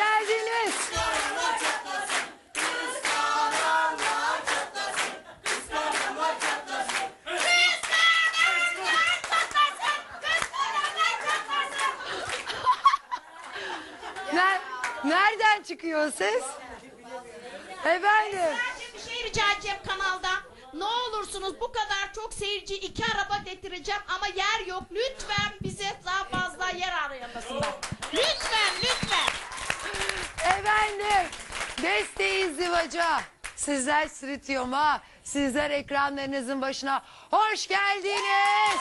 geldiniz. Çatlasın, çatlasın, çatlasın, Nereden çıkıyor ses? Efendim. Sadece bir şey rica edeceğim kanalda. Ne olursunuz bu kadar çok seyirci iki araba getireceğim ama yer yok. Lütfen Desteği Zıvaca. Sizler Stüdyo'ma, sizler ekranlarınızın başına hoş geldiniz.